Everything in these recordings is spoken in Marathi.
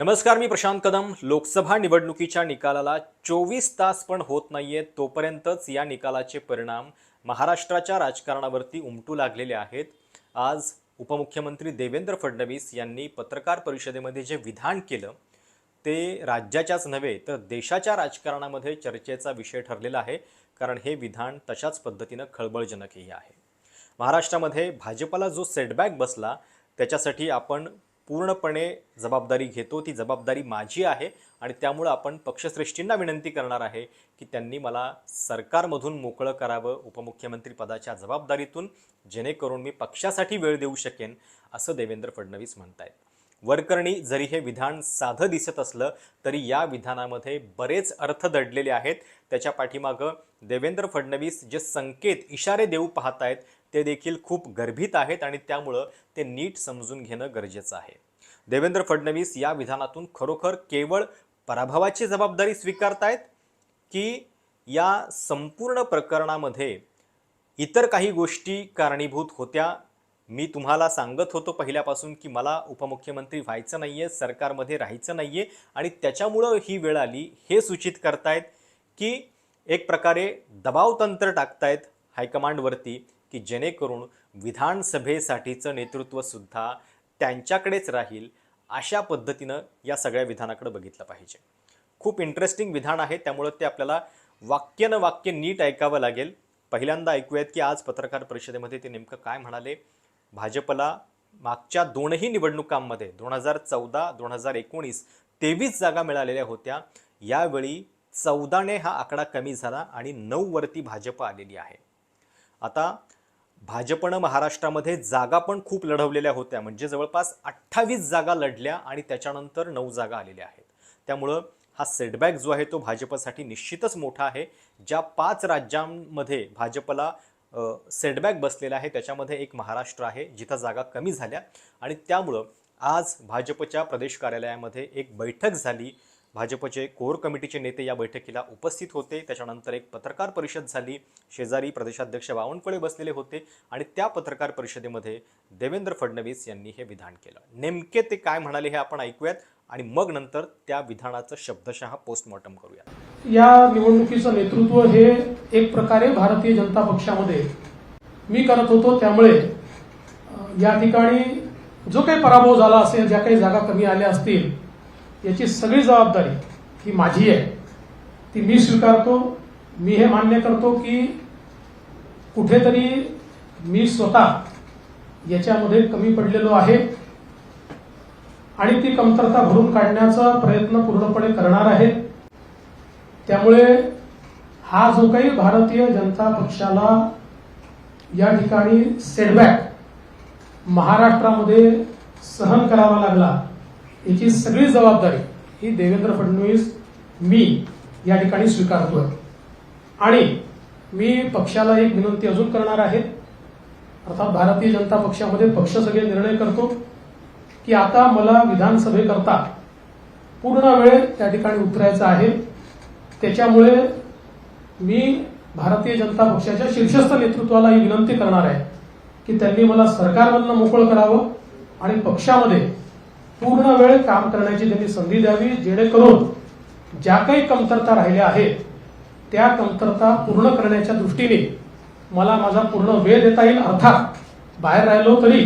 नमस्कार मी प्रशांत कदम. लोकसभा निवडणुकीच्या निकालाला चोवीस तास पण होत नाहीये तोपर्यंतच या निकालाचे परिणाम महाराष्ट्राच्या राजकारणावरती उमटू लागलेले आहेत. आज उपमुख्यमंत्री देवेंद्र फडणवीस यांनी पत्रकार परिषदेमध्ये जे विधान केलं ते राज्याच्याच नव्हे तर देशाच्या राजकारणामध्ये चर्चेचा विषय ठरलेला आहे कारण हे विधान तशाच पद्धतीनं खळबळजनकही आहे. महाराष्ट्रामध्ये भाजपाला जो सेटबॅक बसला त्याच्यासाठी आपण पूर्णपणे जबाबदारी घेतो. ती जबाबदारी माझी आहे आणि त्यामुळं आपण पक्षश्रेष्ठींना विनंती करणार आहे की त्यांनी मला सरकारमधून मोकळं करावं उपमुख्यमंत्री पदाच्या जबाबदारीतून जेणेकरून मी पक्षासाठी वेळ देऊ शकेन असं देवेंद्र फडणवीस म्हणत आहेत वरकरणी जरी हे विधान साधं दिसत असलं तरी या विधानामध्ये बरेच अर्थ दडलेले आहेत. त्याच्या पाठीमागं देवेंद्र फडणवीस जे संकेत इशारे देऊ पाहत आहेत ते देखील खूप गर्भित आहेत आणि त्यामुळं ते नीट समजून घेणं गरजेचं आहे. देवेंद्र फडणवीस या विधानातून खरोखर केवळ पराभवाची जबाबदारी स्वीकारतायत की या संपूर्ण प्रकरणामध्ये इतर काही गोष्टी कारणीभूत होत्या? मी तुम्हाला सांगत होतो पहिल्यापासून की मला उपमुख्यमंत्री व्हायचं नाही आहे सरकारमध्ये राहायचं नाही आहे आणि त्याच्यामुळं ही वेळ आली. हे सूचित करतायत की एक प्रकारे दबाव तंत्र टाकतायत हायकमांडवरती. की जेणेकरून विधानसभेसाठीचं नेतृत्वसुद्धा त्यांच्याकडेच राहील अशा पद्धतीनं या सगळ्या विधानाकडे बघितलं पाहिजे. खूप इंटरेस्टिंग विधान आहे त्यामुळं ते आपल्याला वाक्य न वाक्य नीट ऐकावं लागेल. पहिल्यांदा ऐकूयात की आज पत्रकार परिषदेमध्ये ते नेमकं काय म्हणाले? भाजपला मागच्या दोनही निवडणुकांमध्ये दोन हजार चौदा दोन हजार एकोणीस तेवीस जागा मिळालेल्या होत्या. यावेळी चौदाने हा आकडा कमी झाला आणि नऊवरती भाजप आलेली आहे. आता भाजपनं महाराष्ट्रामध्ये जागा पण खूप लढवलेल्या होत्या. म्हणजे जवळपास अठ्ठावीस जागा लढल्या आणि त्याच्यानंतर नऊ जागा आलेल्या आहेत. त्यामुळं हा सेटबॅक जो आहे तो भाजपसाठी निश्चितच मोठा आहे. ज्या पाच राज्यांमध्ये भाजपला सेटबॅक बसलेला आहे त्याच्यामध्ये एक महाराष्ट्र आहे जिथं जागा कमी झाल्या. आणि त्यामुळं आज भाजपच्या प्रदेश कार्यालयामध्ये एक बैठक झाली. भाजपचे कोर कमिटीचे नेते या बैठकीला उपस्थित होते. त्याच्यानंतर एक पत्रकार परिषद झाली. शेजारी प्रदेशाध्यक्ष बावनकुळे बसलेले होते आणि त्या पत्रकार परिषदेमध्ये देवेंद्र फडणवीस यांनी हे विधान केलं. नेमके ते काय म्हणाले हे आपण ऐकूयात आणि मग नंतर त्या विधानाचं शब्दशः पोस्टमॉर्टम करूया या निवडणुकीचं नेतृत्व हे एक प्रकारे भारतीय जनता पक्षामध्ये मी करत होतो. त्यामुळे या ठिकाणी जो काही पराभव झाला असेल ज्या काही जागा कमी आल्या असतील याची सगळी जबाबदारी ही माझी आहे. ती मी स्वीकारतो मी हे मान्य करतो की कुठेतरी मी स्वतः याच्यामध्ये कमी पडलेलो आहे आणि ती कमतरता भरून काढण्याचा प्रयत्न पूर्णपणे करणार आहे. त्यामुळे हा जो काही भारतीय जनता पक्षाला या ठिकाणी सेटबॅक महाराष्ट्रामध्ये सहन करावा लागला याची सगळी जबाबदारी ही देवेंद्र फडणवीस मी या ठिकाणी स्वीकारतोय. आणि मी पक्षाला एक विनंती अजून करणार आहे. अर्थात भारतीय जनता पक्षामध्ये पक्ष सगळे निर्णय करतो की आता मला विधानसभेकरता पूर्ण वेळ त्या ठिकाणी उतरायचं आहे. त्याच्यामुळे मी भारतीय जनता पक्षाच्या शीर्षस्थ नेतृत्वाला ही विनंती करणार आहे की त्यांनी मला सरकारमधनं मोकळं करावं आणि पक्षामध्ये पूर्ण वेळ काम करण्याची त्यांनी संधी द्यावी जेणेकरून ज्या काही कमतरता राहिल्या आहेत त्या कमतरता पूर्ण करण्याच्या दृष्टीने मला माझा पूर्ण वेळ देता येईल. अर्थात बाहेर राहिलो तरी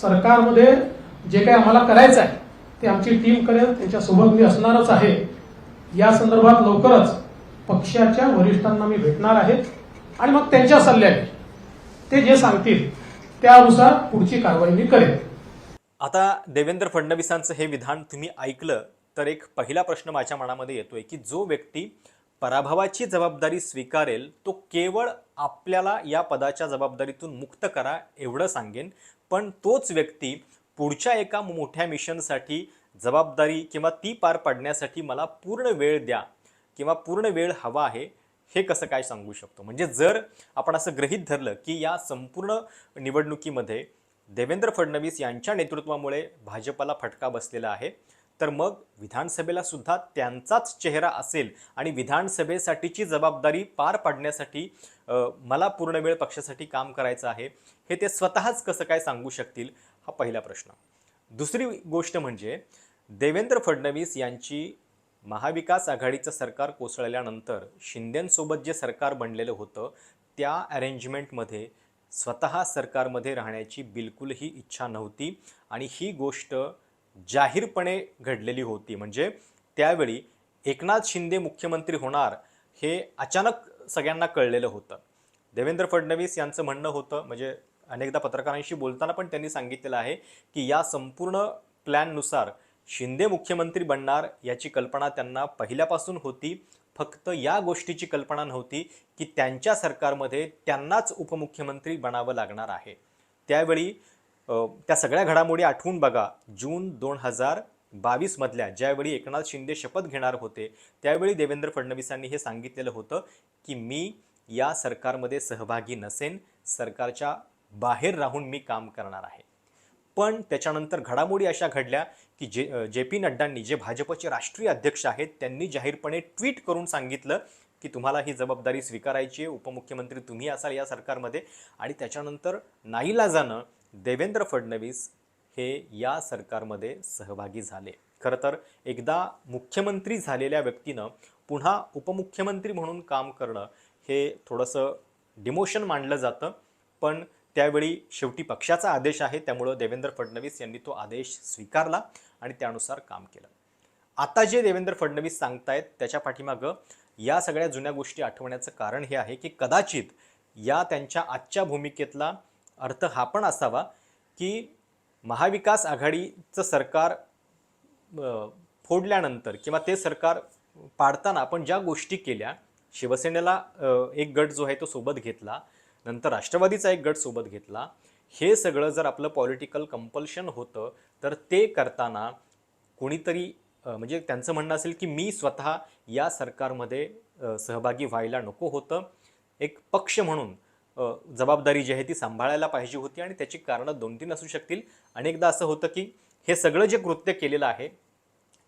सरकारमध्ये जे काही आम्हाला करायचं आहे ते आमची टीम करेल त्यांच्यासोबत मी असणारच आहे. या संदर्भात लवकरच पक्षाच्या वरिष्ठांना मी भेटणार आहे आणि मग त्यांच्या सल्ल्याने ते जे सांगतील त्यानुसार पुढची कारवाई मी करेन. आता देवेंद्र फडणवीसांचं हे विधान तुम्ही ऐकलं तर एक पहिला प्रश्न माझ्या मनामध्ये येतोय की जो व्यक्ती पराभवाची जबाबदारी स्वीकारेल तो केवळ आपल्याला या पदाच्या जबाबदारीतून मुक्त करा एवढं सांगेन पण तोच व्यक्ती पुढच्या एका मोठ्या मिशनसाठी जबाबदारी किंवा ती पार पाडण्यासाठी मला पूर्ण वेळ द्या किंवा पूर्ण वेळ हवा आहे हे कसं काय सांगू शकतो? म्हणजे जर आपण असं गृहीत धरलं की या संपूर्ण निवडणुकीमध्ये देवेंद्र फडणवीस यांच्या नेतृत्वामुळे भाजपला फटका बसलेला आहे. तर मग विधानसभेला सुद्धा त्यांचाच चेहरा असेल आणि विधानसभेसाठीची जबाबदारी पार पाडण्यासाठी मला पूर्ण वेळ पक्षासाठी काम करायचं आहे हे ते स्वतःच कसं काय सांगू शकतील हा पहिला प्रश्न. दुसरी गोष्ट म्हणजे देवेंद्र फडणवीस यांची महाविकास आघाडीचं सरकार कोसळल्यानंतर शिंदेंसोबत जे सरकार बनलेलं होतं त्या अरेंजमेंटमध्ये स्वतः सरकारमध्ये राहण्याची बिलकुलही इच्छा नव्हती आणि ही गोष्ट जाहीरपणे घडलेली होती. म्हणजे त्यावेळी एकनाथ शिंदे मुख्यमंत्री होणार हे अचानक सगळ्यांना कळलेलं होतं. देवेंद्र फडणवीस यांचं म्हणणं होतं म्हणजे अनेकदा पत्रकारांशी बोलताना पण त्यांनी सांगितलेलं आहे की या संपूर्ण प्लॅननुसार शिंदे मुख्यमंत्री बनणार याची कल्पना त्यांना पहिल्यापासून होती. फक्त या गोष्टीची कल्पना नव्हती की त्यांच्या सरकारमध्ये त्यांनाच उपमुख्यमंत्री बनावं लागणार आहे. त्यावेळी त्या सगळ्या घडामोडी आठवून बघा. जून दोन हजार बावीसमधल्या ज्यावेळी एकनाथ शिंदे शपथ घेणार होते त्यावेळी देवेंद्र फडणवीसांनी हे सांगितलेलं होतं की मी या सरकारमध्ये सहभागी नसेन सरकारच्या बाहेर राहून मी काम करणार आहे. पण त्याच्यानंतर घडामोडी अशा घडल्या की जे जे पी नड्डांनी जे भाजपचे राष्ट्रीय अध्यक्ष आहेत त्यांनी जाहीरपणे ट्विट करून सांगितलं की तुम्हाला ही जबाबदारी स्वीकारायची आहे उपमुख्यमंत्री तुम्ही असाल या सरकारमध्ये आणि त्याच्यानंतर नाईलाजानं देवेंद्र फडणवीस हे या सरकारमध्ये सहभागी झाले. खरं तर एकदा मुख्यमंत्री झालेल्या व्यक्तीनं पुन्हा उपमुख्यमंत्री म्हणून काम करणं हे थोडंसं डिमोशन मानलं जातं पण त्यावेळी शेवटी पक्षाचा आदेश आहे त्यामुळं देवेंद्र फडणवीस यांनी तो आदेश स्वीकारला आणि त्यानुसार काम केलं. आता जे देवेंद्र फडणवीस सांगतायत त्याच्या पाठीमागं या सगळ्या जुन्या गोष्टी आठवण्याचं कारण हे आहे की कदाचित या त्यांच्या आजच्या भूमिकेतला अर्थ हा पण असावा की महाविकास आघाडीचं सरकार फोडल्यानंतर किंवा ते सरकार पाडताना आपण ज्या गोष्टी केल्या शिवसेनेला एक गट जो आहे तो सोबत घेतला नंतर राष्ट्रवादीचा एक गट सोबत घेतला. हे सगळं जर आपलं पॉलिटिकल कंपल्शन होतं तर ते करताना कोणीतरी म्हणजे त्यांचं म्हणणं असेल की मी स्वतः या सरकारमध्ये सहभागी व्हायला नको होतं. एक पक्ष म्हणून जबाबदारी जी आहे ती सांभाळायला पाहिजे होती आणि त्याची कारणं दोन तीन असू शकतील. अनेकदा असं होतं की हे सगळं जे कृत्य केलेलं आहे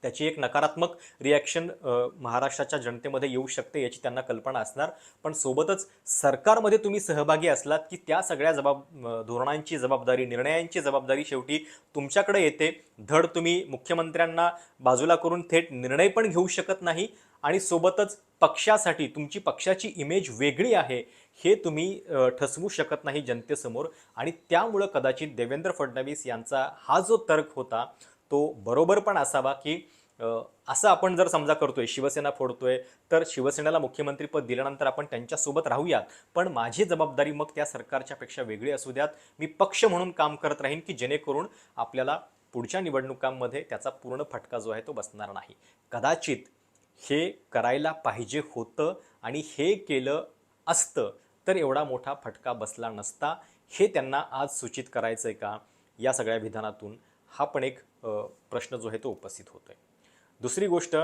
त्याची एक नकारात्मक रिॲक्शन महाराष्ट्राच्या जनतेमध्ये येऊ शकते याची त्यांना कल्पना असणार. पण सोबतच सरकारमध्ये तुम्ही सहभागी असलात की त्या सगळ्या जबाब धोरणांची जबाबदारी निर्णयांची जबाबदारी शेवटी तुमच्याकडे येते. धड तुम्ही मुख्यमंत्र्यांना बाजूला करून थेट निर्णय पण घेऊ शकत नाही आणि सोबतच पक्षासाठी तुमची पक्षाची इमेज वेगळी आहे हे तुम्ही ठसवू शकत नाही जनतेसमोर. आणि त्यामुळं कदाचित देवेंद्र फडणवीस यांचा हा जो तर्क होता तो बरोबर पण असावा की असं आपण जर समजा करतोय शिवसेना फोडतोय तर शिवसेनेला मुख्यमंत्रीपद दिल्यानंतर आपण त्यांच्यासोबत राहूयात. पण माझी जबाबदारी मग त्या सरकारच्या पेक्षा वेगळी असू द्यात. मी पक्ष म्हणून काम करत राहीन की जेणेकरून आपल्याला पुढच्या निवडणुकांमध्ये त्याचा पूर्ण फटका जो आहे तो बसणार नाही. कदाचित हे करायला पाहिजे होतं आणि हे केलं असतं तर एवढा मोठा फटका बसला नसता. हे त्यांना आज सूचित करायचं आहे का? या सगळ्या विधानातून हा पण एक प्रश्न जो आहे तो उपस्थित होतो आहे दुसरी गोष्ट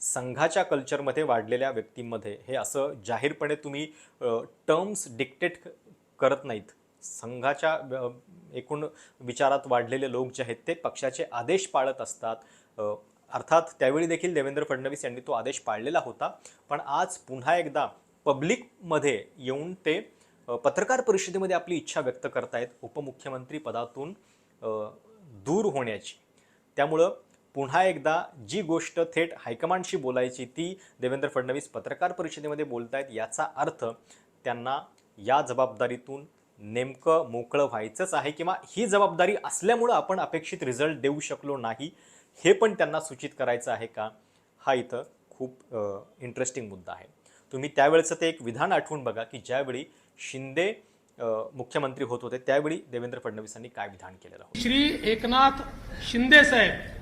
संघाच्या कल्चरमध्ये वाढलेल्या व्यक्तींमध्ये हे असं जाहीरपणे तुम्ही टर्म्स डिक्टेट करत नाहीत. संघाच्या एकूण विचारात वाढलेले लोक जे आहेत ते पक्षाचे आदेश पाळत असतात. अर्थात त्यावेळी देखील देवेंद्र फडणवीस यांनी तो आदेश पाळलेला होता. पण आज पुन्हा एकदा पब्लिकमध्ये येऊन ते पत्रकार परिषदेमध्ये आपली इच्छा व्यक्त करतायत उपमुख्यमंत्री पदातून दूर होण्याची. त्यामुळं पुन्हा एकदा जी गोष्ट थेट हायकमांडशी बोलायची ती देवेंद्र फडणवीस पत्रकार परिषदेमध्ये बोलतायत याचा अर्थ त्यांना या जबाबदारीतून नेमकं मोकळं व्हायचंच आहे किंवा ही जबाबदारी असल्यामुळं आपण अपेक्षित रिझल्ट देऊ शकलो नाही हे पण त्यांना सूचित करायचं आहे का? हा इथं खूप इंटरेस्टिंग मुद्दा आहे. तुम्ही त्यावेळेचं ते एक विधान आठवून बघा की ज्यावेळी शिंदे मुख्यमंत्री होत होते त्यावेळी देवेंद्र फडणवीसांनी काय विधान केलेलं श्री एकनाथ शिंदे साहेब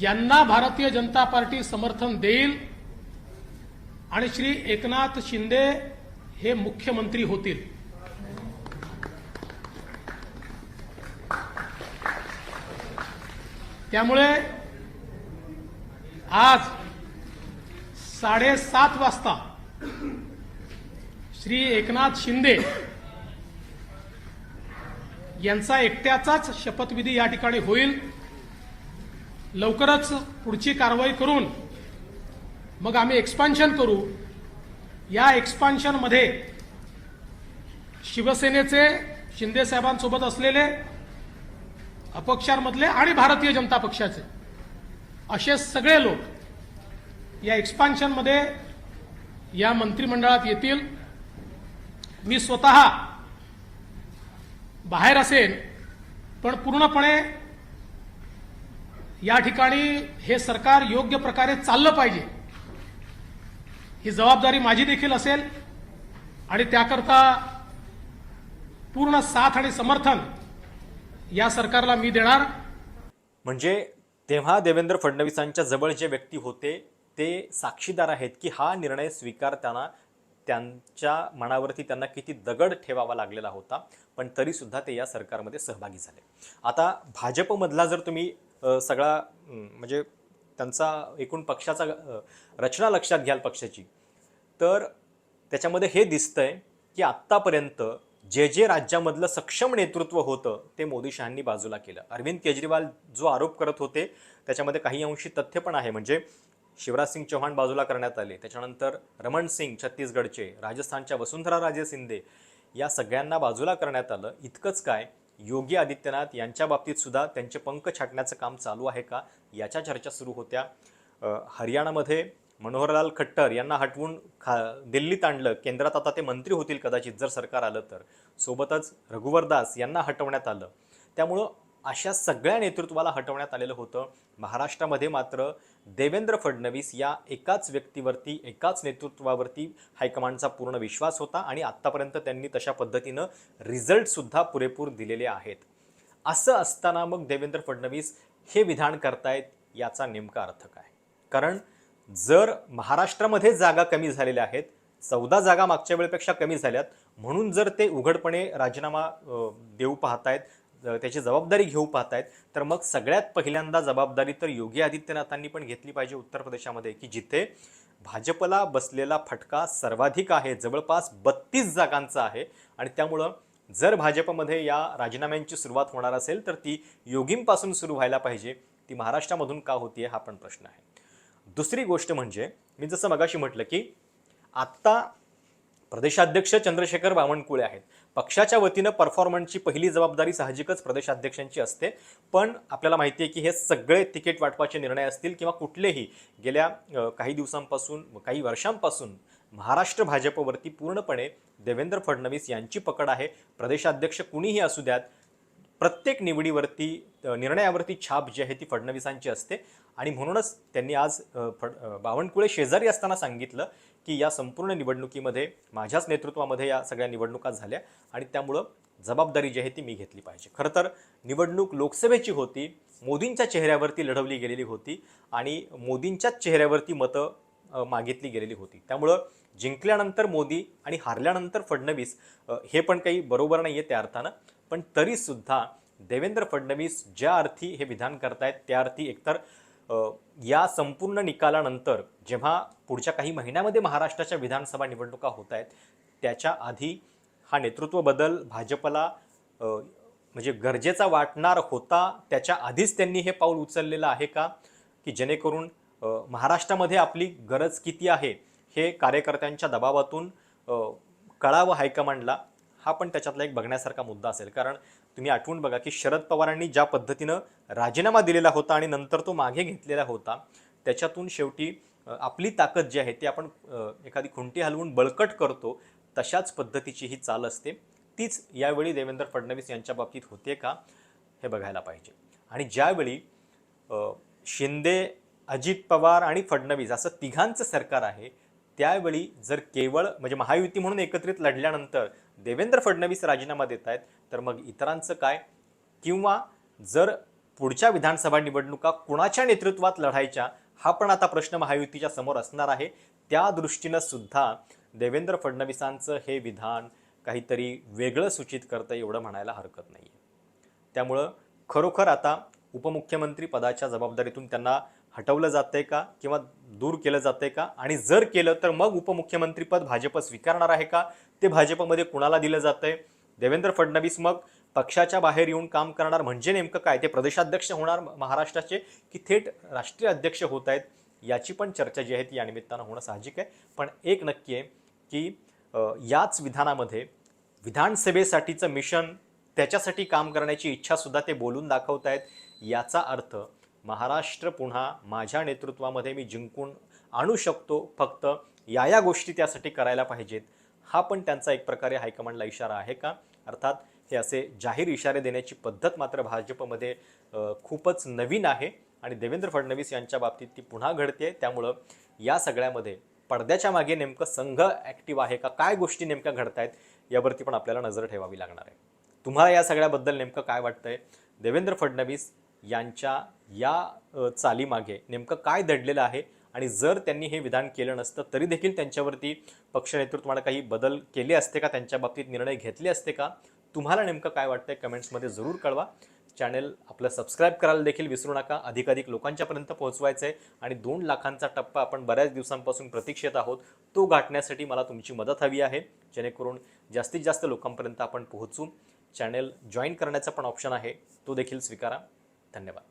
यांना भारतीय जनता पार्टी समर्थन देईल. आणि श्री एकनाथ शिंदे हे मुख्यमंत्री होतील. त्यामुळे आज साडेसात वाजता श्री एकनाथ शिंदे यांचा एकट्याचाच शपथविधी या ठिकाणी होईल. लवकरच पुढची कारवाई करून मग आम्ही एक्सपान्शन करू. या एक्सपान्शनमध्ये शिवसेनेचे शिंदेसाहेबांसोबत असलेले अपक्षांमधले आणि भारतीय जनता पक्षाचे असे सगळे लोक या एक्सपान्शनमध्ये या मंत्रिमंडळात येतील. मी स्वतः बाहेर असेन पण पूर्णपणे या ठिकाणी हे सरकार योग्य प्रकारे चाललं पाहिजे. ही जबाबदारी माझी देखील असेल आणि त्याकरता पूर्ण साथ आणि समर्थन या सरकारला मी देणार. म्हणजे तेव्हा देवेंद्र फडणवीसांच्या जवळ जे व्यक्ती होते ते साक्षीदार आहेत की हा निर्णय स्वीकारताना त्यांच्या मनावरती त्यांना किती दगड ठेवावा लागलेला होता पण तरीसुद्धा ते या सरकारमध्ये सहभागी झाले. आता भाजपमधला जर तुम्ही सगळा म्हणजे त्यांचा एकूण पक्षाचा रचना लक्षात घ्याल पक्षाची. तर त्याच्यामध्ये हे दिसतंय की आत्तापर्यंत जे जे राज्यामधलं सक्षम नेतृत्व होतं ते मोदी शहांनी बाजूला केलं. अरविंद केजरीवाल जो आरोप करत होते त्याच्यामध्ये काही अंशी तथ्य पण आहे. म्हणजे शिवराज सिंग चौहान बाजूला करण्यात आले. त्याच्यानंतर रमण सिंग छत्तीसगडचे राजस्थानच्या वसुंधरा राजे शिंदे या सगळ्यांना बाजूला करण्यात आलं. इतकंच काय योगी आदित्यनाथ यांच्या बाबतीत सुद्धा त्यांचे पंख छाटण्याचं काम चालू आहे का? याच्या चर्चा सुरू होत्या. हरियाणामध्ये मनोहरलाल खट्टर यांना हटवून खा दिल्लीत आणलं. केंद्रात आता ते मंत्री होतील कदाचित जर सरकार आलं तर. सोबतच रघुवर दास यांना हटवण्यात आलं. त्यामुळं अशा सगळ्या नेतृत्वाला हटवण्यात आलेलं होतं. महाराष्ट्रामध्ये मात्र देवेंद्र फडणवीस या एकाच व्यक्तीवरती एकाच नेतृत्वावरती हायकमांडचा पूर्ण विश्वास होता आणि आत्तापर्यंत त्यांनी तशा पद्धतीनं रिझल्टसुद्धा पुरेपूर दिलेले आहेत. असं असताना मग देवेंद्र फडणवीस हे विधान करतायत याचा नेमका अर्थ काय? कारण जर महाराष्ट्रामध्ये जागा कमी झालेल्या आहेत चौदा जागा मागच्या वेळेपेक्षा कमी झाल्यात म्हणून जर ते उघडपणे राजीनामा देऊ पाहतायत त्याची जबाबदारी घेऊ पाहतायत. तर मग सगळ्यात पहिल्यांदा जबाबदारी तर योगी आदित्यनाथांनी पण घेतली पाहिजे उत्तर प्रदेशामध्ये की जिथे भाजपला बसलेला फटका सर्वाधिक आहे जवळपास बत्तीस जागांचा आहे. आणि त्यामुळं जर भाजपमध्ये या राजीनाम्यांची सुरुवात होणार असेल तर ती योगींपासून सुरू व्हायला पाहिजे. ती महाराष्ट्रामधून का होतीये हा पण प्रश्न आहे. दुसरी गोष्ट म्हणजे मी जसं मगाशी म्हटलं की आत्ता प्रदेशाध्यक्ष चंद्रशेखर बावनकुळे आहेत. पक्षाच्या वतीनं परफॉर्मन्सची पहिली जबाबदारी साहजिकच प्रदेशाध्यक्षांची असते. पण आपल्याला माहिती आहे की हे सगळे तिकीट वाटपाचे निर्णय असतील किंवा कुठलेही गेल्या काही दिवसांपासून काही वर्षांपासून महाराष्ट्र भाजपवरती पूर्णपणे देवेंद्र फडणवीस यांची पकड आहे. प्रदेशाध्यक्ष कुणीही असू द्यात प्रत्येक निवडीवरती निर्णयावरती छाप जी आहे ती फडणवीसांची असते. आणि म्हणूनच त्यांनी आज फड बावनकुळे शेजारी असताना सांगितलं की या संपूर्ण निवडणुकीमध्ये माझ्याच नेतृत्वामध्ये या सगळ्या निवडणुका झाल्या आणि त्यामुळं जबाबदारी जी आहे ती मी घेतली पाहिजे. खरं तर निवडणूक लोकसभेची होती मोदींच्या चेहऱ्यावरती लढवली गेलेली होती आणि मोदींच्याच चेहऱ्यावरती मतं मागितली गेलेली होती. त्यामुळं जिंकल्यानंतर मोदी आणि हारल्यानंतर फडणवीस हे पण काही बरोबर नाही आहे त्या अर्थानं. पण तरीसुद्धा देवेंद्र फडणवीस ज्या अर्थी हे विधान करतायत त्या अर्थी एकतर या संपूर्ण निकालानंतर जेव्हा पुढच्या काही महिन्यामध्ये महाराष्ट्राच्या विधानसभा निवडणुका होत आहेत त्याच्या आधी हा नेतृत्व बदल भाजपला म्हणजे गरजेचा वाटणार होता त्याच्या आधीच त्यांनी हे पाऊल उचललेलं आहे का? की जेणेकरून महाराष्ट्रामध्ये आपली गरज किती आहे हे कार्यकर्त्यांच्या दबावातून कळावं हायकमांडला हा पण त्याच्यातला एक बघण्यासारखा मुद्दा असेल. कारण तुम्ही आठवून बघा की शरद पवारांनी ज्या पद्धतीनं राजीनामा दिलेला होता आणि नंतर तो मागे घेतलेला होता त्याच्यातून शेवटी आपली ताकद जी आहे ती आपण एखादी खुंटी हलवून बळकट करतो तशाच पद्धतीची ही चाल असते. तीच यावेळी देवेंद्र फडणवीस यांच्या बाबतीत होते का हे बघायला पाहिजे. आणि ज्यावेळी शिंदे अजित पवार आणि फडणवीस असं तिघांचं सरकार आहे त्यावेळी जर केवळ म्हणजे महायुती म्हणून एकत्रित लढल्यानंतर देवेंद्र फडणवीस राजीनामा देत आहेत तर मग इतरांचं काय? किंवा जर पुढच्या विधानसभा निवडणुका कुणाच्या नेतृत्वात लढायच्या हा पण आता प्रश्न महायुतीच्या समोर असणार आहे. त्या दृष्टीनं सुद्धा देवेंद्र फडणवीसांचं हे विधान काहीतरी वेगळं सूचित करतं एवढं म्हणायला हरकत नाही त्यामुळं खरोखर आता उपमुख्यमंत्री पदाच्या जबाबदारीतून त्यांना हटवलं जातंय का? किंवा दूर केलं जातंय का? आणि जर केलं तर मग उपमुख्यमंत्रीपद भाजप स्वीकारणार आहे का? ते भाजपमध्ये कुणाला दिलं जातंय? देवेंद्र फडणवीस मग पक्षाच्या बाहेर येऊन काम करणार म्हणजे नेमकं काय? ते प्रदेशाध्यक्ष होणार महाराष्ट्राचे की थेट राष्ट्रीय अध्यक्ष होत आहेत? याची पण चर्चा जी आहे ती या निमित्तानं होणं साहजिक आहे. पण एक नक्की आहे की याच विधानामध्ये विधानसभेसाठीचं मिशन त्याच्यासाठी काम करण्याची इच्छासुद्धा ते बोलून दाखवत आहेत याचा अर्थ महाराष्ट्र पुन्हा माझ्या नेतृत्वामध्ये मी जिंकून आणू शकतो. फक्त या या गोष्टी त्यासाठी करायला पाहिजेत. हा पण त्यांचा एक प्रकारे हायकमांडला इशारा आहे का? अर्थात हे असे जाहीर इशारे देण्याची पद्धत मात्र भाजपमध्ये खूपच नवीन आहे आणि देवेंद्र फडणवीस यांच्या बाबतीत ती पुन्हा घडते त्यामुळं या सगळ्यामध्ये पडद्याच्या मागे नेमकं संघ ॲक्टिव्ह आहे का? काय गोष्टी नेमक्या घडत आहेत यावरती पण आपल्याला नजर ठेवावी लागणार आहे. तुम्हाला या सगळ्याबद्दल नेमकं काय वाटतंय? देवेंद्र फडणवीस यांच्या या चालीमागे नेमकं काय दडलेलं आहे आणि जर त्यांनी हे विधान केलं नसतं तरी देखील त्यांच्यावरती पक्ष नेतृत्वानं काही बदल केले असते का? त्यांच्या बाबतीत निर्णय घेतले असते का? तुम्हाला नेमकं काय वाटतंय? कमेंट्समध्ये जरूर कळवा. चॅनल आपलं सबस्क्राईब करायला देखील विसरू नका. अधिकाधिक लोकांच्यापर्यंत पोहोचवायचं आहे आणि दोन लाखांचा टप्पा आपण बऱ्याच दिवसांपासून प्रतीक्षेत आहोत. तो गाठण्यासाठी मला तुमची मदत हवी आहे. जेणेकरून जास्तीत जास्त लोकांपर्यंत आपण पोहोचू. चॅनल जॉईन करण्याचा पण ऑप्शन आहे. तो देखील स्वीकारा. धन्यवाद.